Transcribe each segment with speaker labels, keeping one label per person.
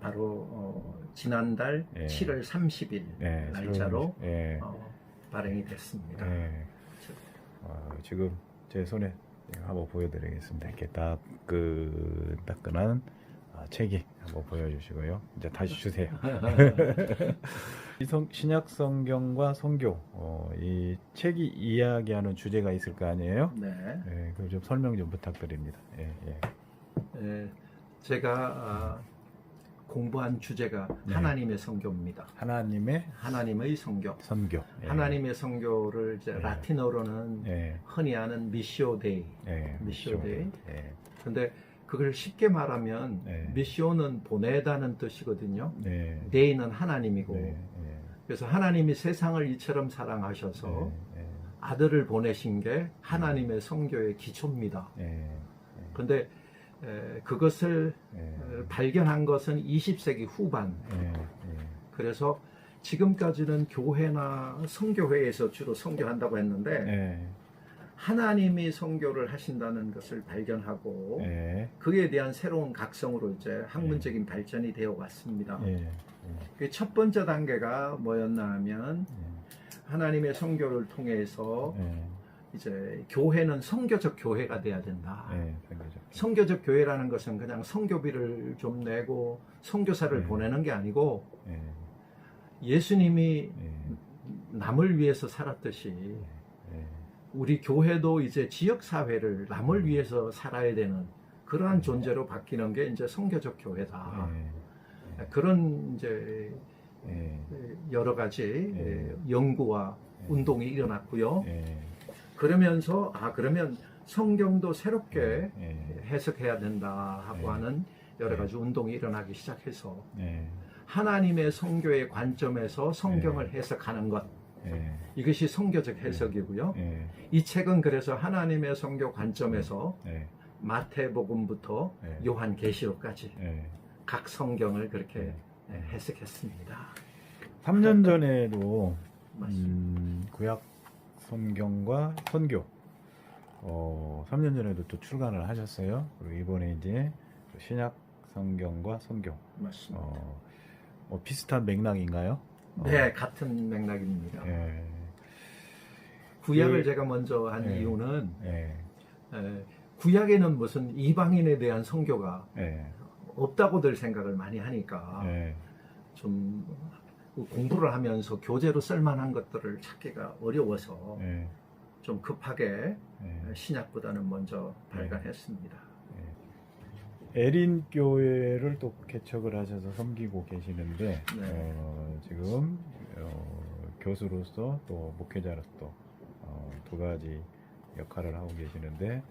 Speaker 1: 바로 어, 지난달
Speaker 2: 예.
Speaker 1: 7월 30일
Speaker 2: 네,
Speaker 1: 날짜로
Speaker 2: 예.
Speaker 1: 어, 발행이 됐습니다.
Speaker 2: 예. 어, 지금 제 손에 한번 보여드리겠습니다. 이렇게 따끈따끈한 아, 책이 한번 보여주시고요. 이제 다시 주세요. 이 성- 신약 성경과 성교 어, 이 책이 이야기하는 주제가 있을 거 아니에요?
Speaker 1: 네.
Speaker 2: 예, 그럼 좀 설명 좀 부탁드립니다. 예, 예.
Speaker 1: 예, 제가 아, 공부한 주제가
Speaker 2: 네.
Speaker 1: 하나님의 성교입니다.
Speaker 2: 하나님의
Speaker 1: 하나님의 성교.
Speaker 2: 선교. 예.
Speaker 1: 하나님의 성교를 이제
Speaker 2: 네.
Speaker 1: 라틴어로는
Speaker 2: 예,
Speaker 1: 흔히 아는 미시오 데이.
Speaker 2: 예,
Speaker 1: 미시오 데이.
Speaker 2: 예,
Speaker 1: 근데 그걸 쉽게 말하면
Speaker 2: 네.
Speaker 1: 미시오는 보내다는 뜻이거든요.
Speaker 2: 네,
Speaker 1: 데이는 하나님이고.
Speaker 2: 네,
Speaker 1: 그래서 하나님이 세상을 이처럼 사랑하셔서
Speaker 2: 예,
Speaker 1: 아들을 보내신 게 하나님의 성교의 기초입니다.
Speaker 2: 예, 예,
Speaker 1: 근데 에, 그것을
Speaker 2: 예,
Speaker 1: 어, 발견한 것은 20세기 후반.
Speaker 2: 예,
Speaker 1: 그래서 지금까지는 교회나 성교회에서 주로 성교한다고 했는데
Speaker 2: 예,
Speaker 1: 하나님이 성교를 하신다는 것을 발견하고
Speaker 2: 예,
Speaker 1: 그에 대한 새로운 각성으로 이제 학문적인 발전이 되어 왔습니다.
Speaker 2: 예,
Speaker 1: 그첫 번째 단계가 뭐였나 하면
Speaker 2: 예,
Speaker 1: 하나님의 성교를 통해서
Speaker 2: 예,
Speaker 1: 이제 교회는 성교적 교회가 돼야 된다.
Speaker 2: 예.
Speaker 1: 성교적 교회라는 것은 그냥 성교비를 좀 내고 성교사를
Speaker 2: 네.
Speaker 1: 보내는 게 아니고
Speaker 2: 예,
Speaker 1: 예수님이
Speaker 2: 예,
Speaker 1: 남을 위해서 살았듯이
Speaker 2: 예,
Speaker 1: 우리 교회도 이제 지역 사회를 남을 위해서 살아야 되는 그러한 존재로 바뀌는 게 이제 성교적 교회다.
Speaker 2: 예,
Speaker 1: 그런 이제
Speaker 2: 예,
Speaker 1: 여러 가지
Speaker 2: 네.
Speaker 1: 연구와 운동이 일어났고요.
Speaker 2: 예,
Speaker 1: 그러면서 아 그러면 성경도 새롭게
Speaker 2: 예,
Speaker 1: 해석해야 된다 하고
Speaker 2: 네.
Speaker 1: 하는 여러
Speaker 2: 네.
Speaker 1: 가지 운동이 일어나기 시작해서
Speaker 2: 예,
Speaker 1: 하나님의 성교의 관점에서 성경을 해석하는 것
Speaker 2: 예,
Speaker 1: 이것이 성교적 해석이고요.
Speaker 2: 예,
Speaker 1: 이 책은 그래서 하나님의 성교 관점에서
Speaker 2: 예,
Speaker 1: 마태복음부터
Speaker 2: 네.
Speaker 1: 요한계시록까지
Speaker 2: 예.
Speaker 1: 각 성경을 그렇게
Speaker 2: 네.
Speaker 1: 예, 해석했습니다.
Speaker 2: 3년 전에도. 음, 구약 성경과 선교 어, 3년 전에도 또 출간을 하셨어요. 그리고 이번에 이제 또 신약 성경과 선교
Speaker 1: 맞습니다.
Speaker 2: 어, 뭐 비슷한 맥락인가요? 어,
Speaker 1: 네, 같은 맥락입니다.
Speaker 2: 예,
Speaker 1: 구약을
Speaker 2: 그-
Speaker 1: 제가 먼저 한
Speaker 2: 네.
Speaker 1: 이유는
Speaker 2: 예,
Speaker 1: 에, 구약에는 무슨 이방인에 대한 성교가
Speaker 2: 예,
Speaker 1: 없다고들 생각을 많이 하니까
Speaker 2: 예,
Speaker 1: 좀 공부를 하면서 교재로 쓸만한 것들을 찾기가 어려워서
Speaker 2: 예,
Speaker 1: 좀 급하게
Speaker 2: 예.
Speaker 1: 신약보다는 먼저 발간했습니다.
Speaker 2: 에린 교회를 또 개척을 하셔서 섬기고 계시는데
Speaker 1: 네.
Speaker 2: 어, 지금 어, 교수로서 또 목회자로서 어, 두 가지 역할을 하고 계시는데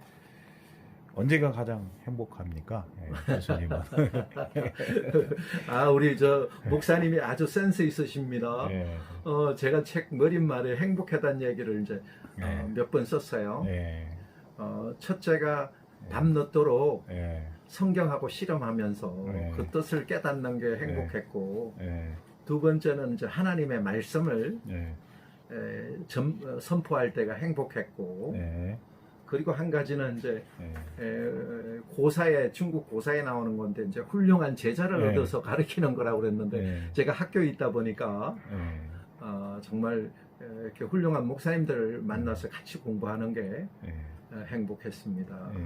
Speaker 2: 언제가 가장 행복합니까, 예, 교수님은?
Speaker 1: 아 우리 저 목사님이 아주 센스 있으십니다.
Speaker 2: 예,
Speaker 1: 어 제가 책 머릿말에 행복하다는 얘기를 이제
Speaker 2: 예,
Speaker 1: 몇번 썼어요.
Speaker 2: 예,
Speaker 1: 어, 첫째가 밤늦도록
Speaker 2: 예,
Speaker 1: 성경하고 실험하면서
Speaker 2: 네.
Speaker 1: 그 뜻을 깨닫는 게 행복했고
Speaker 2: 예,
Speaker 1: 두 번째는 이제 하나님의 말씀을
Speaker 2: 예,
Speaker 1: 에, 점- 어, 선포할 때가 행복했고
Speaker 2: 예,
Speaker 1: 그리고 한 가지는 이제
Speaker 2: 예,
Speaker 1: 에, 고사에 중국 고사에 나오는 건데 이제 훌륭한 제자를
Speaker 2: 네.
Speaker 1: 얻어서 가르치는 거라고 그랬는데
Speaker 2: 예,
Speaker 1: 제가 학교에 있다 보니까
Speaker 2: 예,
Speaker 1: 어, 정말 에, 이렇게 훌륭한 목사님들을 만나서 같이 공부하는 게
Speaker 2: 예,
Speaker 1: 어, 행복했습니다. 예.